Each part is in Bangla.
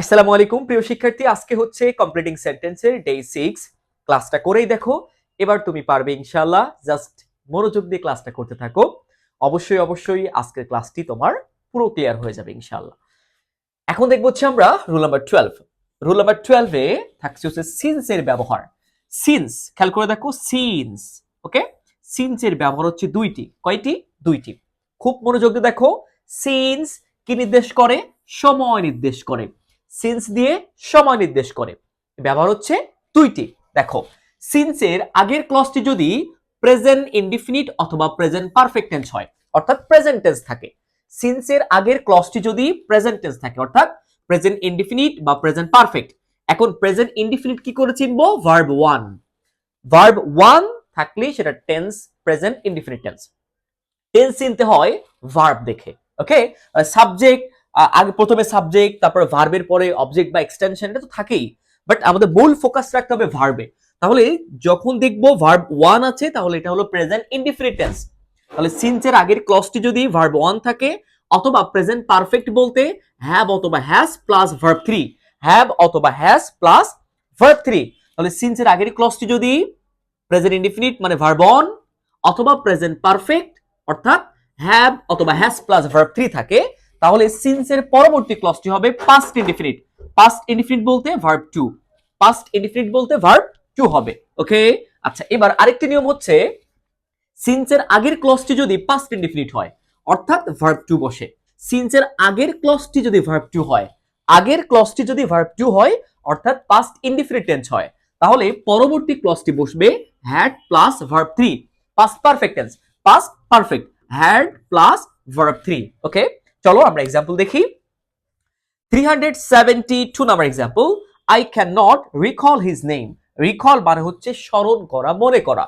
আসসালামু আলাইকুম, প্রিয় শিক্ষার্থী। আজকে হচ্ছে কমপ্লিটিং সেন্টেন্সের ডে সিক্স ক্লাসটা করেই দেখো। এবার তুমি পারবে ইনশাল্লাহ জাস্ট মনোযোগ দিয়ে ক্লাসটা করতে থাকো। অবশ্যই অবশ্যই আজকের ক্লাসটি তোমার পুরো ক্লিয়ার হয়ে যাবে ইনশাল্লাহ এখন দেখব হচ্ছে আমরা rule number twelve rule number টুয়েলভে থাকছে হচ্ছে সিন্স এর ব্যবহার। সিন্স খেয়াল করে দেখো সিন্স ওকে সিন্স এর ব্যবহার হচ্ছে দুইটি। কয়টি? দুইটি। খুব মনোযোগ দিয়ে দেখো। সিন্স কি নির্দেশ করে? সময় নির্দেশ করে। সিন্স দিয়ে সময় নির্দেশ করে। ব্যবহার হচ্ছে দুইটি। দেখো সিন্সের আগের ক্লসটি যদি প্রেজেন্ট ইনডিফিনিট অথবা প্রেজেন্ট পারফেক্ট টেন্স হয়, অর্থাৎ প্রেজেন্ট টেন্স থাকে সিন্সের আগের ক্লসটি যদি প্রেজেন্ট টেন্স থাকে, অর্থাৎ প্রেজেন্ট ইনডিফিনিট বা প্রেজেন্ট পারফেক্ট এখন প্রেজেন্ট ইনডিফিনিট কি করে চিনবো? ভার্ব ওয়ান ভার্ব ওয়ান থাকলে সেটা tense present indefinite tense tense চিনতে হয় ভার্ব দেখে ওকে সাবজেক্ট আগে প্রথমে সাবজেক্ট তারপর ভার্বের পরে অবজেক্ট বা এক্সটেনশন এটা তো থাকেই। বাট আমাদের মূল ফোকাস রাখতে হবে ভার্বে তাহলে যখন দেখব ভার্ব ওয়ান আছে, তাহলে এটা হলো প্রেজেন্ট ইনডিফিনিট টেন্স তাহলে সিন্সের আগের ক্লসটি যদি ভার্ব ওয়ান থাকে, অথবা প্রেজেন্ট পারফেক্ট বলতে হ্যাভ অথবা has plus verb three have অথবা হ্যাজ প্লাস ভার্ব থ্রি তাহলে সিন্সের আগের ক্লসটি যদি প্রেজেন্ট ইনডিফিনিট মানে ভার্ব অন অথবা প্রেজেন্ট পারফেক্ট অর্থাৎ হ্যাভ অথবা হ্যাজ প্লাস ভার্ব থ্রি থাকে তাহলে সিন্সের পরবর্তী ক্লসটি হবে পাস্ট ইনডিফিনিট পাস্ট ইনডিফিনিট বলতে ভার্ব টু পাস্ট ইনডিফিনিট বলতে ভার্ব টু হবে। ওকে আচ্ছা এবার আরেকটি নিয়ম হচ্ছে সিন্সের আগের ক্লসটি যদি পাস্ট ইনডিফিনিট হয়, অর্থাৎ ভার্ব টু বসে। সিন্সের আগের ক্লসটি যদি ভার্ব টু হয়, আগের ক্লসটি যদি ভার্ব টু হয়, অর্থাৎ পাস্ট ইনডিফিনিট টেন্স হয়, তাহলে পরবর্তী ক্লসটি বসবে had plus verb three past perfect tense past perfect had plus verb three okay চলো আমরা এক্সাম্পল দেখি। 372 number example I can not recall his name recall মানে হচ্ছে স্মরণ করা, মনে করা।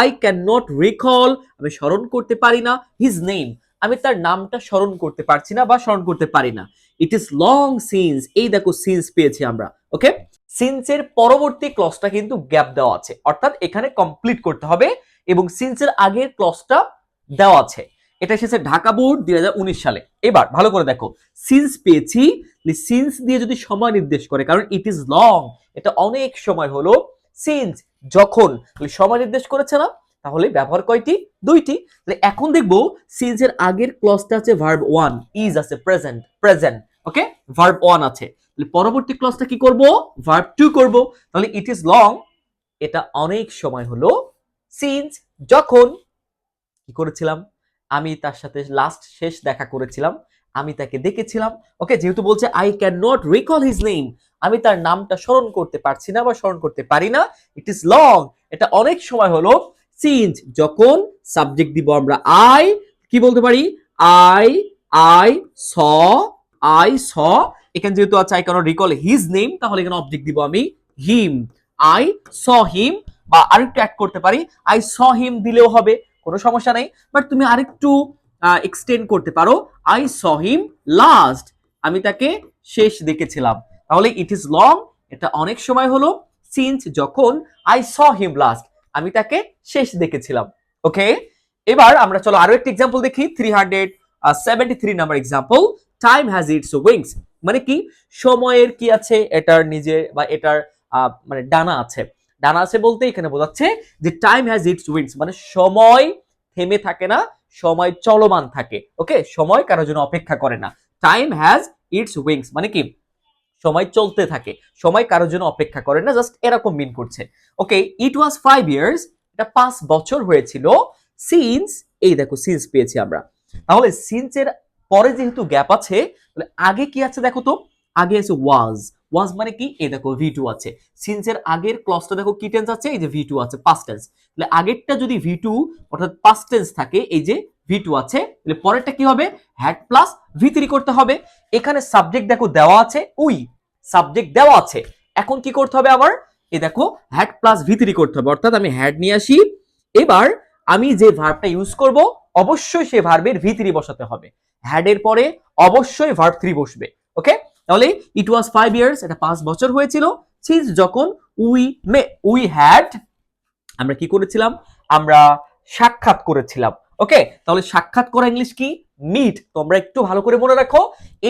আই ক্যান নট রিকল আমি স্মরণ করতে পারি না হিজ নেম আমি তার নামটা স্মরণ করতে পারছি না বা স্মরণ করতে পারি না। ইট ইজ লং সিন্স এই দেখো সিন্স পেয়েছি আমরা ওকে সিন্সের পরবর্তী ক্লসটা কিন্তু গ্যাপ দেওয়া আছে। অর্থাৎ এখানে কমপ্লিট করতে হবে এবং সিন্সের আগের ক্লসটা দেওয়া আছে। এটা এসেছে ঢাকা বোর্ড দুই হাজার উনিশ সালে। এবার ভালো করে দেখো সিন্স পেয়েছি সিন্স দিয়ে যদি সময় নির্দেশ করে, কারণ ইট ইজ লং এটা অনেক সময় হলো সিন্স যখন সময় নির্দেশ করেছে না, তাহলে ব্যবহার কয়টি? দুইটি। এখন দেখব সিন্সের আগের ক্লসটা আছে ভার্ব ওয়ান ইজ আছে present present okay verb one আছে। পরবর্তী ক্লসটা কি করব? ভার্ব টু করব। তাহলে ইট ইজ লং এটা অনেক সময় হলো সিন্স যখন, কি করেছিলাম? আমি তার সাথে লাস্ট শেষ দেখা করেছিলাম, আমি তাকে দেখেছিলাম। ওকে যেহেতু বলছে I can not recall his name আমি তার নামটা স্মরণ করতে পারছি না বা স্মরণ করতে পারি না। ইট ইজ লং এটা অনেক সময় হলো সিন্স যখন সাবজেক্ট দিব আমরা আই কি বলতে পারি? আই আই স আই স এখানে যেহেতু আছে I can recall his name তাহলে এখানে অবজেক্ট দিব আমি হিম আই স হিম বা আরেকটু অ্যাড করতে পারি আই স হিম দিলেও হবে। কোনো সমস্যা নেই বাট তুমি আরেকটু এক্সটেন্ড করতে পারো। আই স হিম লাস্ট আমি তাকে শেষ দেখেছিলাম। তাহলে ইট ইজ লং এটা অনেক সময় হলো সিন্স যখন আই স হিম লাস্ট আমি তাকে শেষ দেখেছিলাম। ওকে এবার আমরা চলো আরও একটা এক্সাম্পল দেখি। Three hundred seventy three number example time has its wings মানে কি? সময়ের কি আছে? এটার নিজে বা এটার মানে ডানা আছে। ডানা আছে বলতে এখানে বোঝাচ্ছে যে টাইম হ্যাজ ইটস উইংস মানে সময় থেমে থাকে না, সময় চলমান থাকে। ওকে সময় কারোর জন্য অপেক্ষা করে না। টাইম হ্যাজ ইটস উইংস মানে কি? সময় চলতে থাকে। সময় কারোর জন্য অপেক্ষা করে না জাস্ট এরকম মিন করছে। ওকে ইট ওয়াজ ফাইভ ইয়ার্স এটা পাঁচ বছর হয়েছিল সিন্স এই দেখো সিন্স পেয়েছি আমরা। তাহলে সিন্সের পরে যেহেতু গ্যাপ আছে, তাহলে আগে কি আছে দেখো তো? আগে আছে ওয়াজ ওয়াজ মানে কি? এই দেখো ভি টু আছে। সিন্সের আগের ক্লসটা দেখো কি টেন্স আছে? এই যে ভি টু আছে পাস্ট টেন্স তাহলে আগেরটা যদি ভি টু অর্থাৎ পাস্ট টেন্স থাকে, এই যে ভি টু আছে, তাহলে পরেরটা কি হবে? হ্যাড প্লাস ভি থ্রি করতে হবে। এখানে সাবজেক্ট দেখো দেওয়া আছে, উই সাবজেক্ট দেওয়া আছে। এখন কি করতে হবে আবার? এই দেখো হ্যাড প্লাস ভি থ্রি করতে হবে। অর্থাৎ আমি হ্যাড নিয়ে আসি। এবার আমি যে ভার্বটা ইউজ করব, অবশ্যই সে ভার্বের ভি থ্রি বসাতে হবে। হ্যাড এর পরে অবশ্যই ভার্ব থ্রি বসবে। ওকে তাহলে ইট ওয়াজ ফাইভ ইয়ার্স এটা পাঁচ বছর হয়েছিল সিন্স যখন উই মে উই হ্যাড আমরা কি করেছিলাম? আমরা সাক্ষাৎ করেছিলাম। ওকে তাহলে সাক্ষাৎ করা ইংলিশ কি? মিট তোমরা একটু ভালো করে মনে রাখো,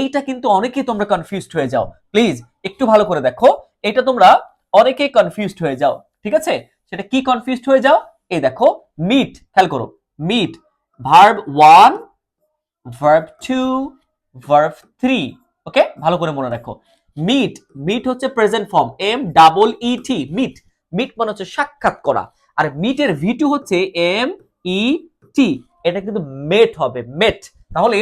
এইটা কিন্তু অনেকেই তোমরা কনফিউজড হয়ে যাও। প্লিজ একটু ভালো করে দেখো, এটা তোমরা অনেকেই কনফিউজড হয়ে যাও, ঠিক আছে? সেটা কি কনফিউজড হয়ে যাও? এই দেখো মিট খেয়াল করো meet verb one verb two verb three okay? ভালো করে মনে রাখো। মিট মিট হচ্ছে present form M double E T meet meet মানে হচ্ছে সাক্ষাৎ করা। আর মিটের ভি টু হচ্ছে এম ই টি এটা কিন্তু মেট হবে মেট তাহলে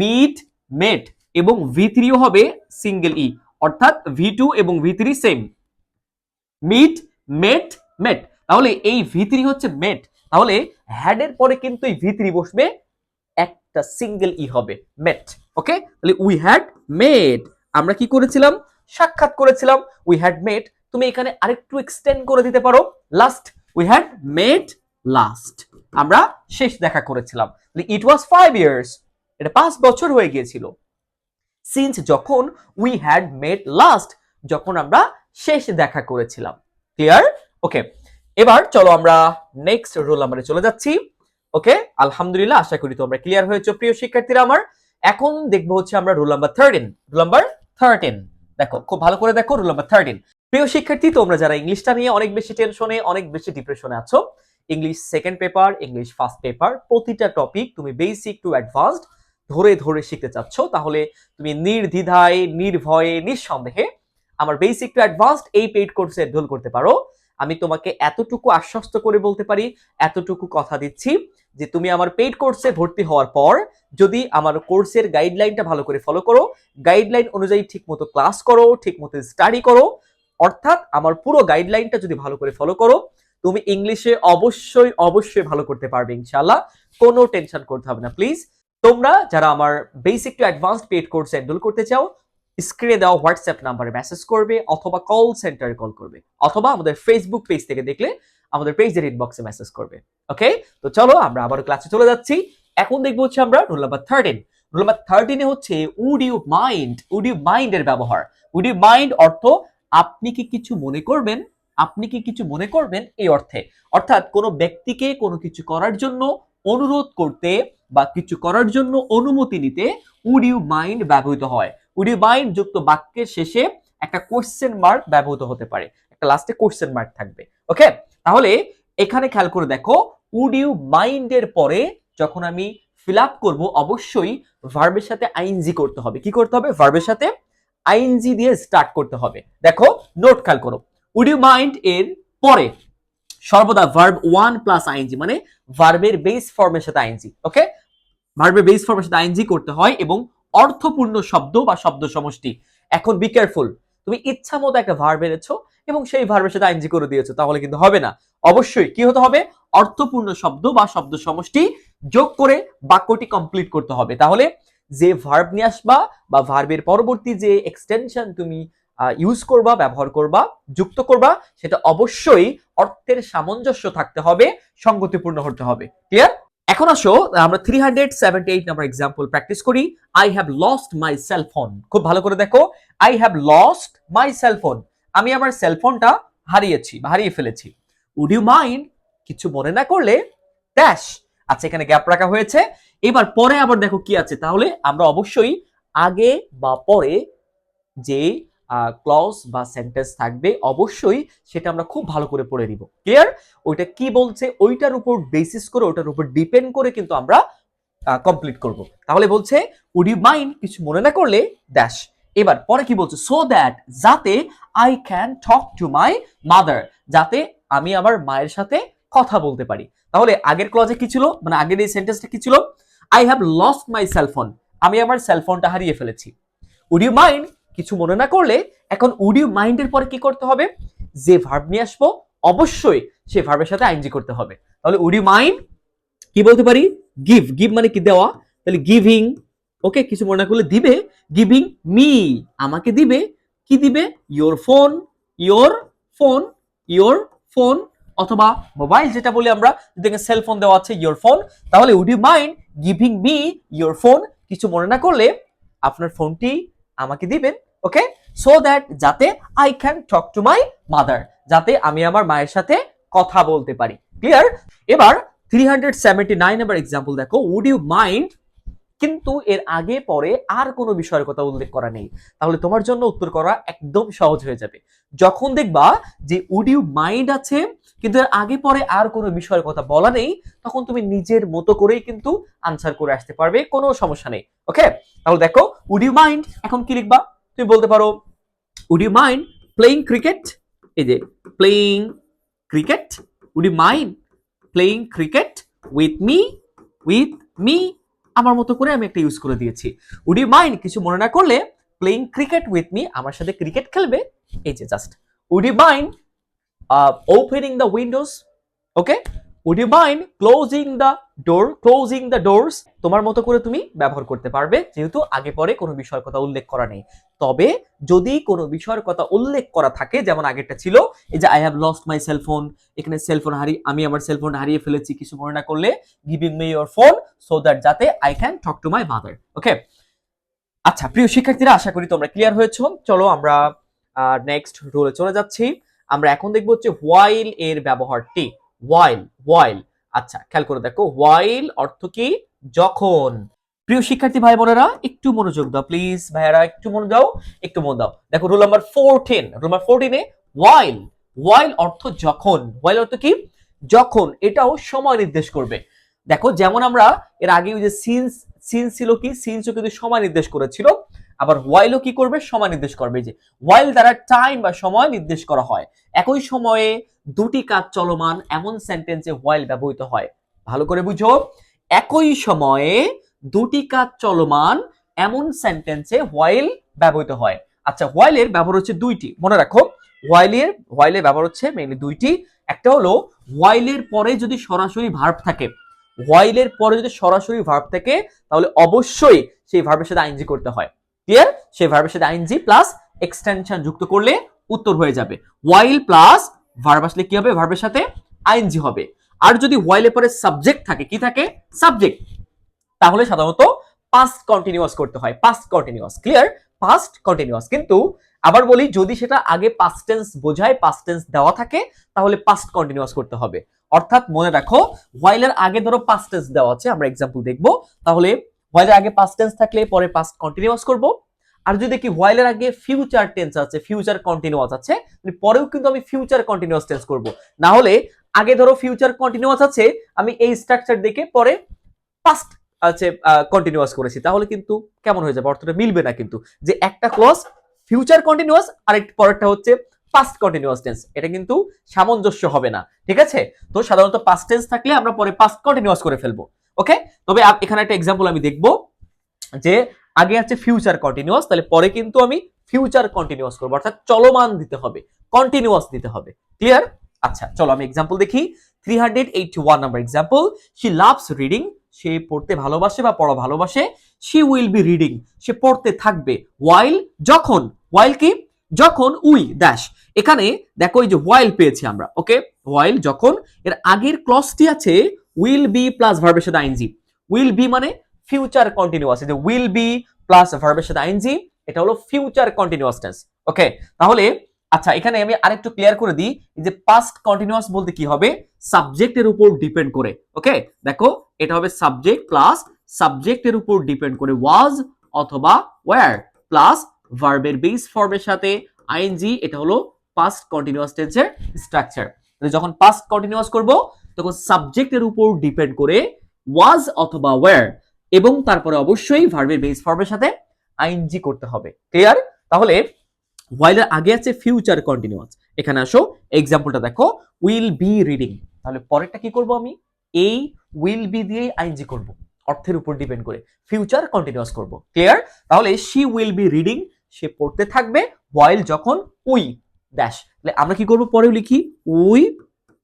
মিট মেট এবং ভি থ্রিও হবে সিঙ্গেল ই অর্থাৎ ভি টু এবং V three same meet met met তাহলে এই ভি থ্রি হচ্ছে মেট তাহলে হ্যাডের পরে কিন্তু এই ভি থ্রি বসবে একটা সিঙ্গেল ই হবে মেট ওকে তাহলে উই হ্যাড মেড আমরা কি করেছিলাম? সাক্ষাৎ করেছিলাম উই হ্যাড মেড তুমি এখানে আরেকটু এক্সটেন্ড করে দিতে পারো last we had made last আমরা শেষ দেখা করেছিলাম ইট ওয়াজ ফাইভ ইয়ার্স এটা পাঁচ বছর হয়ে গিয়েছিল সিন্স যখন উই হ্যাড মেড লাস্ট যখন আমরা শেষ দেখা করেছিলাম ক্লিয়ার ওকে এবার চলো আমরা নেক্সট রোল নাম্বারে চলে যাচ্ছি ওকে আলহামদুলিল্লাহ আশা করি তোমরা ক্লিয়ার হয়েছো। প্রিয় শিক্ষার্থীরা আমার, এখন দেখব হচ্ছে আমরা roll number thirteen roll number thirteen দেখো, খুব ভালো করে দেখো রোল নাম্বার থার্টিন প্রিয় শিক্ষার্থী, তোমরা যারা ইংলিশটা নিয়ে অনেক বেশি টেনশনে অনেক বেশি ডিপ্রেশনে আছো English second paper English first paper প্রতিটা টপিক তুমি বেসিক টু অ্যাডভান্সড ধরে ধরে শিখতে চাচ্ছ, তাহলে তুমি নির্দ্বিধায়, নির্ভয়ে, নিঃসন্দেহে আমার বেসিক টু অ্যাডভান্সড এই পেইড কোর্সে এনরোল করতে পারো। আমি তোমাকে এতটুকু আশ্বস্ত করে বলতে পারি, এতটুকু কথা দিচ্ছি যে তুমি আমার পেইড কোর্সে ভর্তি হওয়ার পর যদি আমার কোর্সের গাইডলাইনটা ভালো করে ফলো করো গাইডলাইন অনুযায়ী ঠিকমতো ক্লাস করো, ঠিকমতো স্টাডি করো, অর্থাৎ আমার পুরো গাইডলাইনটা যদি ভালো করে ফলো করো, তুমি ইংলিশে অবশ্যই অবশ্যই ভালো করতে পারবে ইনশাআল্লাহ, কোনো টেনশন করতে হবে না প্লিজ তোমরা যারা আমার বেসিক টু অ্যাডভান্সড পেড কোর্সে এনরোল করতে চাও স্ক্রিনে দেওয়া হোয়াটসঅ্যাপ নাম্বারে মেসেজ করবে অথবা কল সেন্টারে কল করবে অথবা আমাদের ফেসবুক পেজ থেকে দেখলে আমাদের পেজের ইনবক্সে মেসেজ করবে ওকে তো চলো আমরা আবার ক্লাসে চলে যাচ্ছি। এখন দেখব হচ্ছে আমরা roll number thirteen roll number থার্টিনে হচ্ছে would you mind would you mind এর ব্যবহার? উড ইউ মাইন্ড অর্থ আপনি কি কিছু মনে করবেন? আপনি কি কিছু মনে করবেন? এই অর্থে। অর্থাৎ কোনো ব্যক্তিকে কোনো কিছু করার জন্য অনুরোধ করতে বা কিছু করার জন্য অনুমতি নিতে উড ইউ মাইন্ড ব্যবহৃত হয়? উড ইউ মাইন্ড যুক্ত বাক্যের শেষে একটা কোশ্চেন মার্ক ব্যবহৃত হতে পারে। একটা লাস্টে কোশ্চেন মার্ক থাকবে। ওকে তাহলে এখানে খেয়াল করে দেখো উড ইউ মাইন্ডের পরে যখন আমি ফিল আপ করব, অবশ্যই ভার্বের সাথে আইনজি করতে হবে। কি করতে হবে? ভার্বের সাথে আইনজি দিয়ে স্টার্ট করতে হবে। দেখো নোট খেয়াল করো। উড ইউ মাইন্ড এর পরে সর্বদা ভার্ব ওয়ান প্লাস আইনজি মানে ভার্বের বেস ফর্মের সাথে আইনজি ওকে ভার্বের বেস ফর্মের সাথে আইনজি করতে হয় এবং অর্থপূর্ণ শব্দ বা শব্দ সমষ্টি। এখন বি কেয়ারফুল তুমি ইচ্ছা মতো একটা ভার্ব এনেছো এবং সেই ভার্বের সাথে আইনজি করে দিয়েছ, তাহলে কিন্তু হবে না। অবশ্যই কি হতে হবে? অর্থপূর্ণ শব্দ বা শব্দ সমষ্টি যোগ করে বাক্যটি কমপ্লিট করতে হবে। তাহলে যে ভার্ব নিয়ে আসবা বা ভার্বের পরবর্তী যে এক্সটেনশন তুমি ইউজ করবা, ব্যবহার করবা, যুক্ত করবা, সেটা অবশ্যই অর্থের সামঞ্জস্য থাকতে হবে, সঙ্গতিপূর্ণ হতে হবে। ক্লিয়ার এখন আসো, আমরা three hundred seventy eight number example practice করি I have lost my cellphone খুব ভালো করে দেখো। I have lost my cellphone আমি আমার সেলফোনটা হারিয়েছি বা হারিয়ে ফেলেছি। উড ইউ মাইন্ড কিছু মনে না করলে ড্যাশ আচ্ছা এখানে গ্যাপ রাখা হয়েছে। এবার পরে আবার দেখো কি আছে। তাহলে আমরা অবশ্যই আগে বা পরে যে ক্লজ বা সেন্টেন্স থাকবে, অবশ্যই সেটা আমরা খুব ভালো করে পড়ে দিব ক্লিয়ার ওইটা কি বলছে? ওইটার উপর বেসিস করে ওইটার উপর ডিপেন্ড করে কিন্তু আমরা কমপ্লিট করব। তাহলে বলছে উড ইউ মাইন্ড কিছু মনে না করলে ড্যাশ এবার পরে কি বলছে? সো দ্যাট যাতে I can talk to my mother যাতে আমি আমার মায়ের সাথে কথা বলতে পারি। তাহলে আগের ক্লজে কি ছিল? মানে আগের এই সেন্টেন্সটা কি ছিল? I have lost my cellphone আমি আমার সেলফোনটা হারিয়ে ফেলেছি। উড ইউ মাইন্ড কিছু মনে না করলে এখন উড ইউ মাইন্ডের পরে কি করতে হবে? যে ভার্ব নিয়ে আসব, অবশ্যই সে ভার্বের সাথে আইনজি করতে হবে। তাহলে উড ইউ মাইন্ড কি বলতে পারি? গিভ গিভ মানে কি দেওয়া? তাহলে গিভিং ওকে কিছু মনে না করলে দিবে। গিভিং মি আমাকে দিবে। কি দিবে? Your phone your phone your phone অথবা মোবাইল যেটা বলি আমরা, যদি সেল ফোন দেওয়া আছে ইয়োর ফোন তাহলে would you mind giving me your phone কিছু মনে না করলে আপনার ফোনটি আমাকে দিবেন। ওকে সো দ্যাট যাতে I can talk to my mother যাতে আমি আমার মায়ের সাথে কথা বলতে পারি। ক্লিয়ার এবার three hundred seventy nine number example দেখো। উড ইউ মাইন্ড কিন্তু এর আগে, পরে আর কোনো বিষয়ের কথা উল্লেখ করা নেই। তাহলে তোমার জন্য উত্তর করা একদম সহজ হয়ে যাবে। যখন দেখবা যে উড ইউ মাইন্ড আছে, কিন্তু এর আগে, পরে আর কোনো বিষয়ের কথা বলা নেই, তখন তুমি নিজের মতো করেই কিন্তু আনসার করে আসতে পারবে। কোনো সমস্যা নেই। ওকে তাহলে দেখো উড ইউ মাইন্ড এখন কি লিখবা? তুমি বলতে পারো would you mind playing cricket এই যে playing cricket would you mind playing cricket with me with me আমার মতো করে আমি একটা ইউজ করে দিয়েছি। উড ইউ মাইন্ড কিছু মনে না করলে প্লেইং ক্রিকেট উইথ মি আমার সাথে ক্রিকেট খেলবে। এই যে just would you mind opening the windows okay would you mind closing the door closing the doors তোমার মতো করে তুমি ব্যবহার করতে পারবে, যেহেতু আগে পরে কোনো বিষয়ের কথা উল্লেখ করা নেই। তবে যদি কোনো বিষয়ের কথা উল্লেখ করা থাকে, যেমন আগেরটা ছিল, এই যে I have lost my cellphone এখানে সেলফোন হারিয়ে আমি আমার সেলফোন হারিয়ে ফেলেছি, কিছু মনে না করলে giving me your phone so that যাতে I can talk to my mother okay আচ্ছা প্রিয় শিক্ষার্থীরা, আশা করি তোমরা ক্লিয়ার হয়েছো। চলো আমরা নেক্সট রোলে চলে যাচ্ছি। আমরা এখন দেখব হচ্ছে ওয়াইল এর ব্যবহারটি। ওয়াইল ওয়াইল আচ্ছা খেয়াল করে দেখো ওয়াইল অর্থ কি? যখন। প্রিয় শিক্ষার্থী ভাই বোনেরা, একটু মনোযোগ দাও প্লিজ ভাইয়ারা, একটু মন দাও, একটু মন দাও। দেখো rule number fourteen rule number ফোরটিনে while while অর্থ যখন। ওয়াইল অর্থ কি? যখন, এটাও সময় নির্দেশ করবে। দেখো, যেমন আমরা এর আগে ওই যে সিন্স সিন্স ছিল কি? সিন্সও কিন্তু সময় নির্দেশ করেছিল। আবার ওয়াইলও কি করবে? সময় নির্দেশ করবে। যে ওয়াইল দ্বারা টাইম বা সময় নির্দেশ করা হয়। একই সময়ে দুটি কাজ চলমান, এমন সেন্টেন্সে ওয়াইল ব্যবহৃত হয়। ভালো করে বুঝো। একই সময়ে দুটি কাজ চলমান, এমন সেন্টেন্সে হোয়াইল ব্যবহৃত হয়। আচ্ছা হোয়াইলের ব্যবহার হচ্ছে দুইটি। মনে রাখো হোয়াইলের হোয়াইলের ব্যবহার হচ্ছে মেইনলি দুইটি। একটা হলো হোয়াইলের পরে যদি সরাসরি ভার্ব থাকে। হোয়াইলের পরে যদি সরাসরি ভার্ব থাকে, তাহলে অবশ্যই সেই ভার্বের সাথে আইনজি করতে হয়। ক্লিয়ার সেই ভার্বের সাথে আইনজি প্লাস এক্সটেনশন যুক্ত করলে উত্তর হয়ে যাবে। ওয়াইল প্লাস ভার্ব আসলে কি হবে? ভার্বের সাথে আইনজি হবে। আর যদি ওয়াইলের পরে সাবজেক্ট থাকে, কি থাকে? সাবজেক্ট তাহলে সাধারণত পাস্ট কন্টিনিউয়াস করতে হয়। Past continuous clear past continuous কিন্তু আবার বলি, যদি সেটা আগে পাস্ট টেন্স বোঝায় পাস্ট টেন্স দেওয়া থাকে, তাহলে পাস্ট কন্টিনিউয়াস করতে হবে। অর্থাৎ মনে রাখো হোয়াইলের আগে ধরো পাস্ট টেন্স দেওয়া আছে, আমরা এক্সাম্পল দেখব। তাহলে হোয়াইলের আগে পাস্ট টেন্স থাকলে পরে পাস্ট কন্টিনিউয়াস করব। আর যদি দেখি হোয়াইলের আগে ফিউচার টেন্স আছে ফিউচার কন্টিনিউয়াস আছে পরেও কিন্তু আমি ফিউচার কন্টিনিউয়াস টেন্স করব। না হলে আগে ধরো ফিউচার কন্টিনিউয়াস আছে, আমি এই স্ট্রাকচার দেখে পরে পাস্ট আছে কন্টিনিউয়াস করেছি। তাহলে কিন্তু কেমন হয়ে যাবে? অর্থটা মিলবে না কিন্তু। যে একটা ক্লজ ফিউচার কন্টিনিউয়াস আর একটা পরেরটা হচ্ছে পাস্ট কন্টিনিউয়াস টেন্স এটা কিন্তু সামঞ্জস্য হবে না। ঠিক আছে? তো সাধারণত পাস্ট টেন্স থাকলে আমরা পরে পাস্ট কন্টিনিউয়াস করে ফেলব। ওকে তবে এখানে একটা এক্সাম্পল আমি দেখব, যে আগে আছে ফিউচার কন্টিনিউয়াস তাহলে পরে কিন্তু আমি ফিউচার কন্টিনিউয়াস করব। অর্থাৎ চলমান দিতে হবে কন্টিনিউয়াস দিতে হবে। ক্লিয়ার আচ্ছা চলো আমি এক্সাম্পল দেখি। Three hundred eighty one number example she loves reading সে পড়তে ভালোবাসে বা পড়া ভালোবাসে শি উইল বি রিডিং সে পড়তে থাকবে। ওয়াইল যখন ওয়াইল কি? যখন, উই ড্যাশ এখানে দেখো এই যে ওয়াইল পেয়েছি আমরা ওকে ওয়াইল যখন, এর আগের ক্লসটি আছে উইল বি প্লাস ভার্বের সাথে আইনজি উইল বি মানে ফিউচার কন্টিনিউয়াস যে উইল বি প্লাস ভার্বের সাথে আইনজি এটা হলো ফিউচার কন্টিনিউয়াস টেন্স ওকে তাহলে আচ্ছা এখানে আমি আরেকটু ক্লিয়ার করে দিই যে পাস্ট কন্টিনিউয়াস বলতে কি হবে? সাবজেক্টের উপর ডিপেন্ড করে। ওকে দেখো, এটা হবে সাবজেক্ট প্লাস সাবজেক্টের উপর ডিপেন্ড করে ওয়াজ অথবা ওয়্যার প্লাস ভার্বের বেস ফর্মের সাথে আইএনজি এটা হলো পাস্ট কন্টিনিউয়াস টেন্সের স্ট্রাকচার যখন পাস্ট কন্টিনিউয়াস করব তখন সাবজেক্টের উপর ডিপেন্ড করে ওয়াজ অথবা ওয়্যার এবং তারপরে অবশ্যই ভার্বের বেস ফর্মের সাথে আইএনজি করতে হবে। ক্লিয়ার তাহলে ওয়াইলের আগে আছে ফিউচার কন্টিনিউয়াস এখানে আসো এক্সাম্পলটা দেখো উইল বি রিডিং তাহলে পরেরটা কি করব আমি? এই উইল বি দিয়েই আইনজি করব। অর্থের উপর ডিপেন্ড করে ফিউচার কন্টিনিউয়াস করব। ক্লিয়ার তাহলে শি উইল বি রিডিং সে পড়তে থাকবে ওয়াইল যখন উই ড্যাশ তাহলে আমরা কি করব? পরেও লিখি উই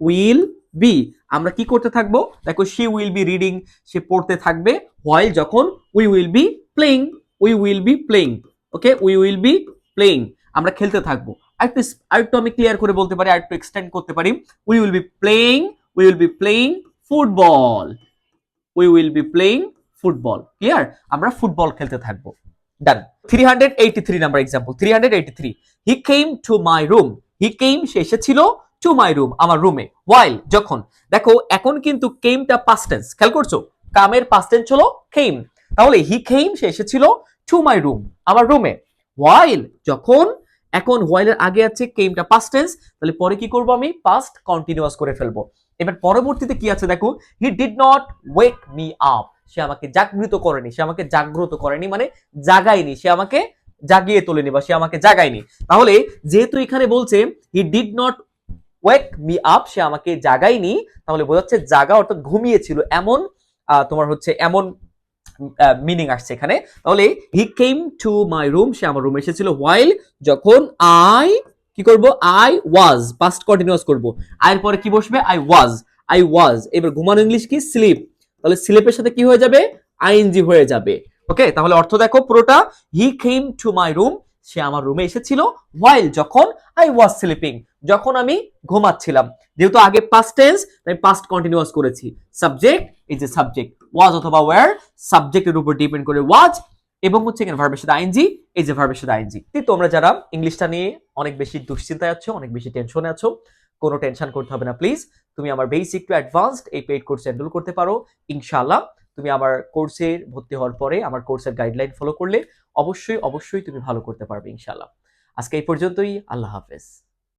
উইল বি আমরা কি করতে থাকব? দেখো শি উইল বি রিডিং সে পড়তে থাকবে ওয়াইল যখন we will be playing we will be playing okay we will be playing আমরা খেলতে থাকব। আরেকটু আরেকটু আমি ক্লিয়ার করে বলতে পারি, আরেকটু এক্সটেন্ড করতে পারি। We will be playing we will be playing football we will be playing football clear আমরা ফুটবল খেলতে থাকব। Done three hundred eighty three number example three hundred eighty three he came to my room he came সে এসেছিল টু মাই রুম আমার রুমে ওয়াইল যখন। দেখো, এখন কিন্তু কেমটা পাস্ট টেন্স খেয়াল করছ? কামের পাস্ট টেন্স হলো কেম তাহলে হি কেম সে এসেছিল টু মাই রুম আমার রুমে ওয়াইল যখন, এখন ওয়াইলের আগে আছে কেমটা পাস্ট টেন্স তাহলে পরে কি করব আমি? পাস্ট কন্টিনিউয়াস করে ফেলব। এবার পরবর্তীতে কি আছে দেখো? He did not wake me up সে আমাকে জাগৃত করেনি, সে আমাকে জাগ্রত করেনি মানে জাগায়নি, সে আমাকে জাগিয়ে তোলেনি বা সে আমাকে জাগায়নি। তাহলে যেহেতু এখানে বলছে he did not wake me up সে আমাকে জাগায়নি। তাহলে বোঝাচ্ছে জাগা অর্থাৎ ঘুমিয়েছিল। এমন তোমার হচ্ছে এমন মিনিং আসছে এখানে। তাহলে হি কেম টু মাই রুম সে আমার রুমে এসেছিল। ওয়াইল যখন আই কি করব? আই ওয়াজ পাস্ট কন্টিনিউয়াস করব। আয়ের পরে কি বসবে? আই ওয়াজ আই ওয়াজ এবার ঘুমানো ইংলিশ কি? স্লিপ তাহলে স্লিপের সাথে কি হয়ে যাবে? আইএনজি হয়ে যাবে। ওকে তাহলে অর্থ দেখো পুরোটা। হি কেম টু মাই রুম সে আমার রুমে এসেছিল ওয়াইল যখন আই ওয়াজ স্লিপিং যখন আমি ঘুমাচ্ছিলাম। যেহেতু আগে পাস্ট টেন্স তাই পাস্ট কন্টিনিউয়াস করেছি। সাবজেক্ট এই যে সাবজেক্ট ওয়াজ অথবা ওয়্যার সাবজেক্টের উপর ডিপেন্ড করে ওয়াজ এবং হচ্ছে এখানে ভার্বের সাথে আইনজি এই যে ভার্বের সাথে আইনজি তোমরা যারা ইংলিশটা নিয়ে অনেক বেশি দুশ্চিন্তায় আছো, অনেক বেশি টেনশনে আছো, কোনো টেনশন করতে হবে না প্লিজ তুমি আমার বেসিক টু অ্যাডভান্সড এই পেইড কোর্স এনরোল করতে পারো। ইনশাআল্লাহ, তুমি আমার কোর্সে ভর্তি হওয়ার পরে, আমার কোর্সের গাইডলাইন ফলো করলে অবশ্যই অবশ্যই তুমি ভালো করতে পারবে ইনশাল্লাহ আজকে এই পর্যন্তই আল্লাহ হাফেজ।